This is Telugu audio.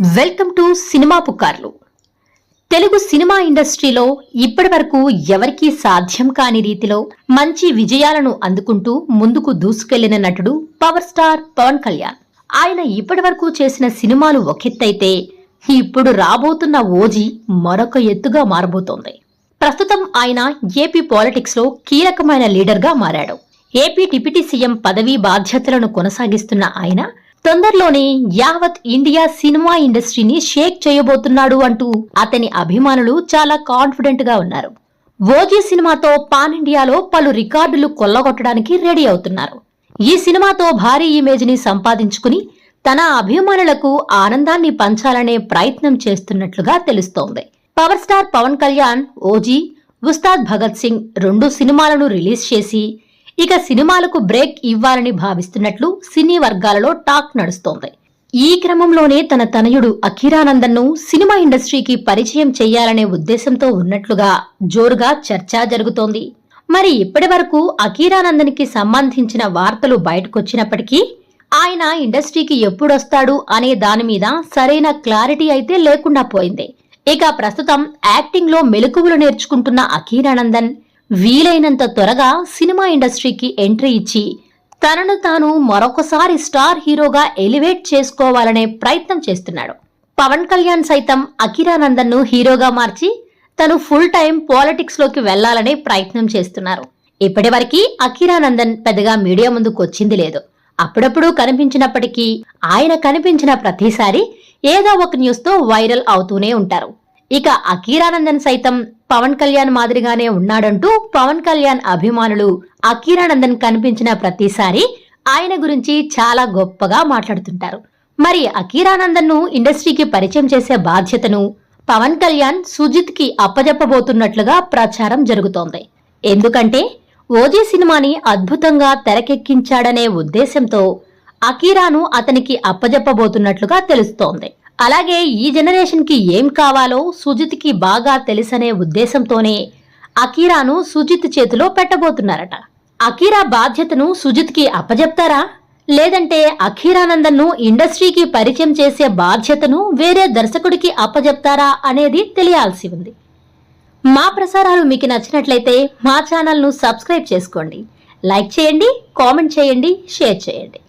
వెల్కమ్ టు సినిమా పుకార్లు. తెలుగు సినిమా ఇండస్ట్రీలో ఇప్పటి వరకు ఎవరికీ సాధ్యం కాని రీతిలో మంచి విజయాలను అందుకుంటూ ముందుకు దూసుకెళ్ళిన నటుడు పవర్ స్టార్ పవన్ కళ్యాణ్. ఆయన ఇప్పటి వరకు చేసిన సినిమాలు ఒకెత్తైతే ఇప్పుడు రాబోతున్న ఓజీ మరొక ఎత్తుగా మారబోతోంది. ప్రస్తుతం ఆయన ఏపీ పాలిటిక్స్లో కీలకమైన లీడర్గా మారాడు. ఏపీ డిప్యూటీ సీఎం పదవీ బాధ్యతలను కొనసాగిస్తున్న ఆయన తొందరలోనే యావత్ ఇండియా సినిమా ఇండస్ట్రీని షేక్ చేయబోతున్నాడు అంటూ అతని అభిమానులు చాలా కాన్ఫిడెంట్గా ఉన్నారు. ఓజీ సినిమాతో పాన్ ఇండియాలో పలు రికార్డులు కొల్లగొట్టడానికి రెడీ అవుతున్నారు. ఈ సినిమాతో భారీ ఇమేజ్ని సంపాదించుకుని తన అభిమానులకు ఆనందాన్ని పంచాలనే ప్రయత్నం చేస్తున్నట్లుగా తెలుస్తోంది. Power star Pawan Kalyan OG Ustaad Bhagat Singh రెండు సినిమాలను రిలీజ్ చేసి ఇక సినిమాలకు బ్రేక్ ఇవ్వాలని భావిస్తున్నట్లు సినీ వర్గాలలో టాక్ నడుస్తోంది. ఈ క్రమంలోనే తన తనయుడు అఖిరానందన్ను సినిమా ఇండస్ట్రీకి పరిచయం చేయాలనే ఉద్దేశంతో ఉన్నట్లుగా జోరుగా చర్చ జరుగుతోంది. మరి ఇప్పటి వరకు అఖీరానందన్కి సంబంధించిన వార్తలు బయటకొచ్చినప్పటికీ ఆయన ఇండస్ట్రీకి ఎప్పుడొస్తాడు అనే దాని మీద సరైన క్లారిటీ అయితే లేకుండా పోయింది. ఇక ప్రస్తుతం యాక్టింగ్లో మెలకువలు నేర్చుకుంటున్న అఖీరానందన్ వీలైనంత త్వరగా సినిమా ఇండస్ట్రీకి ఎంట్రీ ఇచ్చి తనను తాను మరొకసారి స్టార్ హీరోగా ఎలివేట్ చేసుకోవాలనే ప్రయత్నం చేస్తున్నాడు. పవన్ కళ్యాణ్ సైతం అకిరానందన్ను హీరోగా మార్చి తను ఫుల్ టైం పాలిటిక్స్లోకి వెళ్ళాలనే ప్రయత్నం చేస్తున్నారు. ఇప్పటివరకు అకిరానందన్ పెద్దగా మీడియా ముందుకు వచ్చింది లేదు. అప్పుడప్పుడు కనిపించినప్పటికీ ఆయన కనిపించిన ప్రతిసారి ఏదో ఒక న్యూస్తో వైరల్ అవుతూనే ఉంటారు. ఇక అఖీరానందన్ సైతం పవన్ కళ్యాణ్ మాదిరిగానే ఉన్నాడంటూ పవన్ కళ్యాణ్ అభిమానులు అఖీరానందన్ కనిపించిన ప్రతిసారి ఆయన గురించి చాలా గొప్పగా మాట్లాడుతుంటారు. మరి అఖీరానందన్ను ఇండస్ట్రీకి పరిచయం చేసే బాధ్యతను పవన్ కళ్యాణ్ సుజిత్కి అప్పజెప్పబోతున్నట్లుగా ప్రచారం జరుగుతోంది. ఎందుకంటే ఓజీ సినిమాని అద్భుతంగా తెరకెక్కించాడనే ఉద్దేశంతో అకీరాను అతనికి అప్పజెప్పబోతున్నట్లుగా తెలుస్తోంది. అలాగే ఈ జనరేషన్కి ఏం కావాలో సుజిత్కి బాగా తెలుసనే ఉద్దేశంతోనే అకీరాను సుజిత్ చేతిలో పెట్టబోతున్నారట. అకీరా బాధ్యతను సుజిత్కి అప్పజెప్తారా? లేదంటే అఖీరానందన్ను ఇండస్ట్రీకి పరిచయం చేసే బాధ్యతను వేరే దర్శకుడికి అప్పజెప్తారా అనేది తెలియాల్సి ఉంది. మా ప్రసారాలు మీకు నచ్చినట్లయితే మా ఛానల్ను సబ్స్క్రైబ్ చేసుకోండి. లైక్ చేయండి కామెంట్ చేయండి షేర్ చేయండి.